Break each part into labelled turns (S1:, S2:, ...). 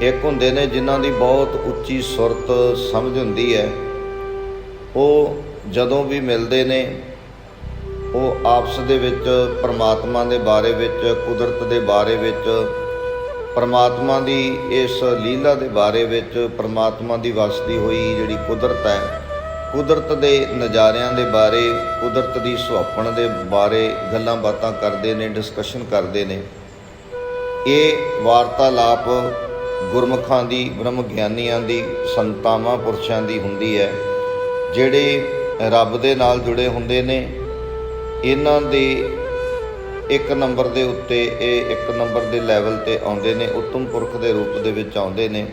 S1: ਇੱਕ ਹੁੰਦੇ ਨੇ ਜਿਨ੍ਹਾਂ ਦੀ ਬਹੁਤ ਉੱਚੀ ਸੁਰਤ ਸਮਝ ਹੁੰਦੀ ਹੈ। ਉਹ ਜਦੋਂ ਵੀ ਮਿਲਦੇ ਨੇ, ਉਹ ਆਪਸ ਦੇ ਵਿੱਚ, ਪਰਮਾਤਮਾ ਦੇ ਬਾਰੇ ਵਿੱਚ, ਕੁਦਰਤ ਦੇ ਬਾਰੇ ਵਿੱਚ, ਪਰਮਾਤਮਾ ਦੀ ਇਸ ਲੀਲਾ ਦੇ ਬਾਰੇ ਵਿੱਚ, ਪਰਮਾਤਮਾ ਦੀ ਵਸਦੀ ਹੋਈ ਜਿਹੜੀ ਕੁਦਰਤ ਹੈ, ਕੁਦਰਤ ਦੇ ਨਜ਼ਾਰਿਆਂ ਦੇ ਬਾਰੇ, ਕੁਦਰਤ ਦੀ ਸੁਹੱਪਣ ਦੇ ਬਾਰੇ ਗੱਲਾਂ ਬਾਤਾਂ ਕਰਦੇ ਨੇ ਡਿਸਕਸ਼ਨ ਕਰਦੇ ਨੇ। ਇਹ ਵਾਰਤਾਲਾਪ ਗੁਰਮੁਖਾਂ ਦੀ, ਬ੍ਰਹਮ ਗਿਆਨੀਆਂ ਦੀ, ਸੰਤਾਵਾਂ, ਪੁਰਸ਼ਾਂ ਦੀ ਹੁੰਦੀ ਹੈ। ਜਿਹੜੇ ਰੱਬ ਦੇ ਨਾਲ ਜੁੜੇ ਹੁੰਦੇ ਨੇ, ਇਹਨਾਂ ਦੇ ਇੱਕ ਨੰਬਰ ਦੇ ਉੱਤੇ, ਇਹ ਇੱਕ ਨੰਬਰ ਦੇ ਲੈਵਲ ਤੇ ਆਉਂਦੇ ਨੇ, ਉੱਤਮ ਪੁਰਖ ਦੇ ਰੂਪ ਦੇ ਵਿੱਚ ਆਉਂਦੇ ਨੇ।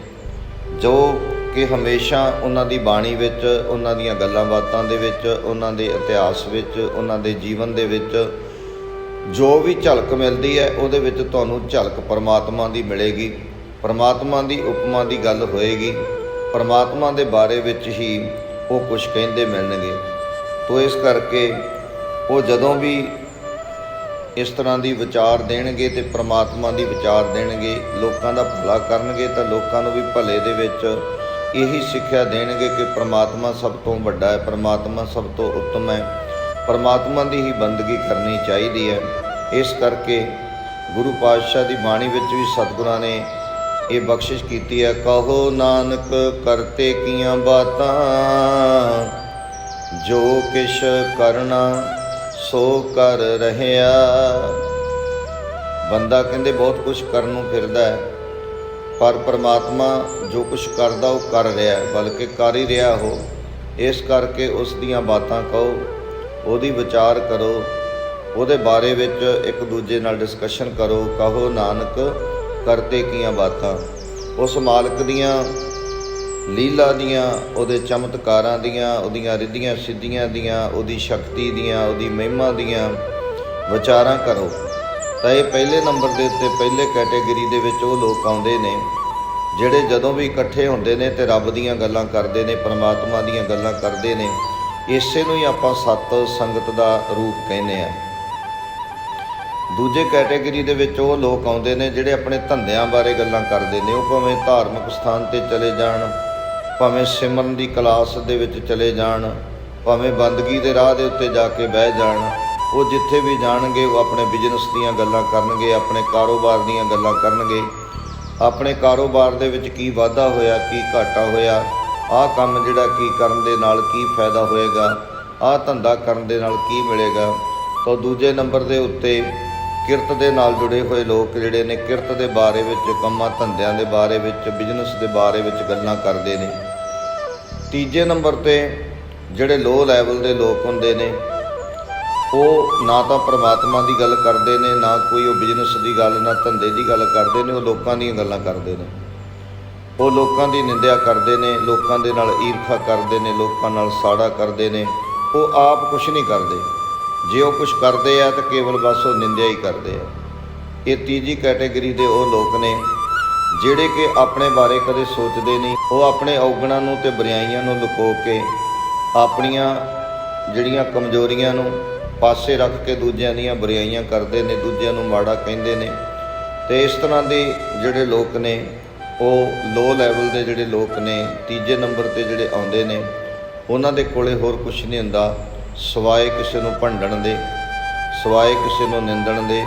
S1: ਜੋ ਕਿ ਹਮੇਸ਼ਾ ਉਹਨਾਂ ਦੀ ਬਾਣੀ ਵਿੱਚ, ਉਹਨਾਂ ਦੀਆਂ ਗੱਲਾਂ ਬਾਤਾਂ ਦੇ ਵਿੱਚ, ਉਹਨਾਂ ਦੇ ਇਤਿਹਾਸ ਵਿੱਚ, ਉਹਨਾਂ ਦੇ ਜੀਵਨ ਦੇ ਵਿੱਚ ਜੋ ਵੀ ਝਲਕ ਮਿਲਦੀ ਹੈ, ਉਹਦੇ ਵਿੱਚ ਤੁਹਾਨੂੰ ਝਲਕ ਪਰਮਾਤਮਾ ਦੀ ਮਿਲੇਗੀ। ਪਰਮਾਤਮਾ ਦੀ ਉਪਮਾ ਦੀ ਗੱਲ ਹੋਏਗੀ। ਪਰਮਾਤਮਾ ਦੇ ਬਾਰੇ ਵਿੱਚ ਹੀ ਉਹ ਕੁਝ ਕਹਿੰਦੇ ਮਿਲਣਗੇ। ਤੋ ਇਸ ਕਰਕੇ ਉਹ ਜਦੋਂ ਵੀ ਇਸ ਤਰ੍ਹਾਂ ਦੀ ਵਿਚਾਰ ਦੇਣਗੇ ਤੇ ਪ੍ਰਮਾਤਮਾ ਦੀ ਵਿਚਾਰ ਦੇਣਗੇ, ਲੋਕਾਂ ਦਾ ਭਲਾ ਕਰਨਗੇ ਤਾਂ ਲੋਕਾਂ ਨੂੰ ਵੀ ਭਲੇ ਦੇ ਵਿੱਚ ਇਹੀ ਸਿੱਖਿਆ ਦੇਣਗੇ ਕਿ ਪ੍ਰਮਾਤਮਾ ਸਭ ਤੋਂ ਵੱਡਾ ਹੈ, ਪ੍ਰਮਾਤਮਾ ਸਭ ਤੋਂ ਉੱਤਮ ਹੈ। ਪ੍ਰਮਾਤਮਾ ਦੀ ਹੀ ਬੰਦਗੀ ਕਰਨੀ ਚਾਹੀਦੀ ਹੈ। ਇਸ ਕਰਕੇ ਗੁਰੂ ਪਾਤਸ਼ਾਹ ਦੀ ਬਾਣੀ ਵਿੱਚ ਵੀ ਸਤਿਗੁਰਾਂ ਨੇ ਇਹ ਬਖਸ਼ਿਸ਼ ਕੀਤੀ ਹੈ, ਕਹੋ ਨਾਨਕ, ਕਰਤੇ ਕੀਆਂ ਬਾਤਾਂ, ਜੋ ਕਿਛ ਕਰਨਾ, ਸੋ ਕਰ ਰਹਿਆ। ਬੰਦਾ ਕਹਿੰਦੇ ਬਹੁਤ ਕੁਝ ਕਰਨ ਨੂੰ ਫਿਰਦਾ ਹੈ, ਪਰ ਪ੍ਰਮਾਤਮਾ ਜੋ ਕੁਝ ਕਰਦਾ ਉਹ ਕਰ ਰਿਹਾ ਹੈ, ਬਲਕਿ ਕਰ ਹੀ ਰਿਹਾ ਹੋ। ਇਸ ਕਰਕੇ ਉਸ ਦੀਆਂ ਬਾਤਾਂ ਕਹੋ, ਉਹਦੀ ਵਿਚਾਰ ਕਰੋ, ਉਹਦੇ ਬਾਰੇ ਵਿੱਚ ਇੱਕ ਦੂਜੇ ਨਾਲ ਡਿਸਕਸ਼ਨ ਕਰੋ, ਕਹੋ, ਨਾਨਕ ਕਰਤੇ ਕੀਆਂ ਬਾਤਾਂ। ਉਸ ਮਾਲਕ ਦੀਆਂ ਲੀਲਾ ਦੀਆਂ, ਉਹਦੇ ਚਮਤਕਾਰਾਂ ਦੀਆਂ, ਉਹਦੀਆਂ ਰਿੱਧੀਆਂ ਸਿੱਧੀਆਂ ਦੀਆਂ, ਉਹਦੀ ਸ਼ਕਤੀ ਦੀਆਂ, ਉਹਦੀ ਮਹਿਮਾ ਦੀਆਂ ਵਿਚਾਰਾਂ ਕਰੋ। ਤਾਂ ਇਹ ਪਹਿਲੇ ਨੰਬਰ ਦੇ ਉੱਤੇ ਪਹਿਲੇ ਕੈਟਾਗਰੀ ਦੇ ਵਿੱਚ ਉਹ ਲੋਕ ਆਉਂਦੇ ਨੇ, ਜਿਹੜੇ ਜਦੋਂ ਵੀ ਇਕੱਠੇ ਹੁੰਦੇ ਨੇ ਤੇ ਰੱਬ ਦੀਆਂ ਗੱਲਾਂ ਕਰਦੇ ਨੇ, ਪਰਮਾਤਮਾ ਦੀਆਂ ਗੱਲਾਂ ਕਰਦੇ ਨੇ, ਇਸੇ ਨੂੰ ਹੀ ਆਪਾਂ ਸਤ ਸੰਗਤ ਦਾ ਰੂਪ ਕਹਿੰਦੇ ਆ। ਦੂਜੇ ਕੈਟਾਗਰੀ ਦੇ ਵਿੱਚ ਉਹ ਲੋਕ ਆਉਂਦੇ ਨੇ ਜਿਹੜੇ ਆਪਣੇ ਧੰਦਿਆਂ ਬਾਰੇ ਗੱਲਾਂ ਕਰਦੇ ਨੇ, ਉਹ ਭਾਵੇਂ ਧਾਰਮਿਕ ਸਥਾਨ ਤੇ ਚਲੇ ਜਾਣ, ਭਾਵੇਂ ਸਿਮਰਨ ਦੀ ਕਲਾਸ ਦੇ ਵਿੱਚ ਚਲੇ ਜਾਣ, ਭਾਵੇਂ ਬੰਦਗੀ ਦੇ ਰਾਹ ਦੇ ਉੱਤੇ ਜਾ ਕੇ ਬਹਿ ਜਾਣ, ਉਹ ਜਿੱਥੇ ਵੀ ਜਾਣਗੇ, ਉਹ ਆਪਣੇ ਬਿਜ਼ਨਸ ਦੀਆਂ ਗੱਲਾਂ ਕਰਨਗੇ, ਆਪਣੇ ਕਾਰੋਬਾਰ ਦੀਆਂ ਗੱਲਾਂ ਕਰਨਗੇ। ਆਪਣੇ ਕਾਰੋਬਾਰ ਦੇ ਵਿੱਚ ਕੀ ਵਾਧਾ ਹੋਇਆ, ਕੀ ਘਾਟਾ ਹੋਇਆ, ਆਹ ਕੰਮ ਜਿਹੜਾ ਕੀ ਕਰਨ ਦੇ ਨਾਲ ਕੀ ਫਾਇਦਾ ਹੋਏਗਾ, ਆਹ ਧੰਦਾ ਕਰਨ ਦੇ ਨਾਲ ਕੀ ਮਿਲੇਗਾ। ਤਾਂ ਦੂਜੇ ਨੰਬਰ ਦੇ ਉੱਤੇ ਕਿਰਤ ਦੇ ਨਾਲ ਜੁੜੇ ਹੋਏ ਲੋਕ ਜਿਹੜੇ ਨੇ ਕਿਰਤ ਦੇ ਬਾਰੇ ਵਿੱਚ, ਕੰਮਾਂ ਧੰਦਿਆਂ ਦੇ ਬਾਰੇ ਵਿੱਚ, ਬਿਜ਼ਨਸ ਦੇ ਬਾਰੇ ਵਿੱਚ ਗੱਲਾਂ ਕਰਦੇ ਨੇ। ਤੀਜੇ ਨੰਬਰ ਤੇ ਜਿਹੜੇ ਲੋ ਲੈਵਲ ਦੇ ਲੋਕ ਹੁੰਦੇ ਨੇ, ਉਹ ਨਾ ਤਾਂ ਪ੍ਰਮਾਤਮਾ ਦੀ ਗੱਲ ਕਰਦੇ ਨੇ, ਨਾ ਕੋਈ ਉਹ ਬਿਜ਼ਨਸ ਦੀ ਗੱਲ, ਨਾ ਧੰਦੇ ਦੀ ਗੱਲ ਕਰਦੇ ਨੇ, ਉਹ ਲੋਕਾਂ ਦੀਆਂ ਗੱਲਾਂ ਕਰਦੇ ਨੇ। ਉਹ ਲੋਕਾਂ ਦੀ ਨਿੰਦਿਆ ਕਰਦੇ ਨੇ, ਲੋਕਾਂ ਦੇ ਨਾਲ ਈਰਖਾ ਕਰਦੇ ਨੇ, ਲੋਕਾਂ ਨਾਲ ਸਾੜਾ ਕਰਦੇ ਨੇ, ਉਹ ਆਪ ਕੁਝ ਨਹੀਂ ਕਰਦੇ। ਜੇ ਉਹ ਕੁਝ ਕਰਦੇ ਆ ਤਾਂ ਕੇਵਲ ਬਸ ਉਹ ਨਿੰਦਿਆ ਹੀ ਕਰਦੇ ਆ। ਇਹ ਤੀਜੀ ਕੈਟਾਗਰੀ ਦੇ ਉਹ ਲੋਕ ਨੇ, ਜਿਹੜੇ ਕਿ ਆਪਣੇ ਬਾਰੇ ਕਦੇ ਸੋਚਦੇ ਨਹੀਂ। ਉਹ ਆਪਣੇ ਔਗਣਾਂ ਨੂੰ ਤੇ ਬੁਰਾਈਆਂ ਨੂੰ ਲੁਕੋ ਕੇ ਆਪਣੀਆਂ ਜਿਹੜੀਆਂ ਕਮਜ਼ੋਰੀਆਂ ਨੂੰ ਪਾਸੇ ਰੱਖ ਕੇ ਦੂਜਿਆਂ ਦੀਆਂ ਬੁਰਾਈਆਂ ਕਰਦੇ ਨੇ, ਦੂਜਿਆਂ ਨੂੰ ਮਾੜਾ ਕਹਿੰਦੇ ਨੇ। ਤੇ ਇਸ ਤਰ੍ਹਾਂ ਦੇ ਜਿਹੜੇ ਲੋਕ ਨੇ, ਉਹ ਲੋ ਲੈਵਲ ਦੇ ਜਿਹੜੇ ਲੋਕ ਨੇ, ਤੀਜੇ ਨੰਬਰ ਤੇ ਜਿਹੜੇ ਆਉਂਦੇ ਨੇ, ਉਹਨਾਂ ਦੇ ਕੋਲੇ ਹੋਰ ਕੁਝ ਨਹੀਂ ਹੁੰਦਾ। ਸਵਾਏ ਕਿਸੇ ਨੂੰ ਭੰਡਣ ਦੇ, ਸਵਾਏ ਕਿਸੇ ਨੂੰ ਨਿੰਦਣ ਦੇ,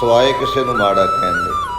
S1: ਸਵਾਏ ਕਿਸੇ ਨੂੰ ਮਾੜਾ ਕਹਿਣ ਦੇ।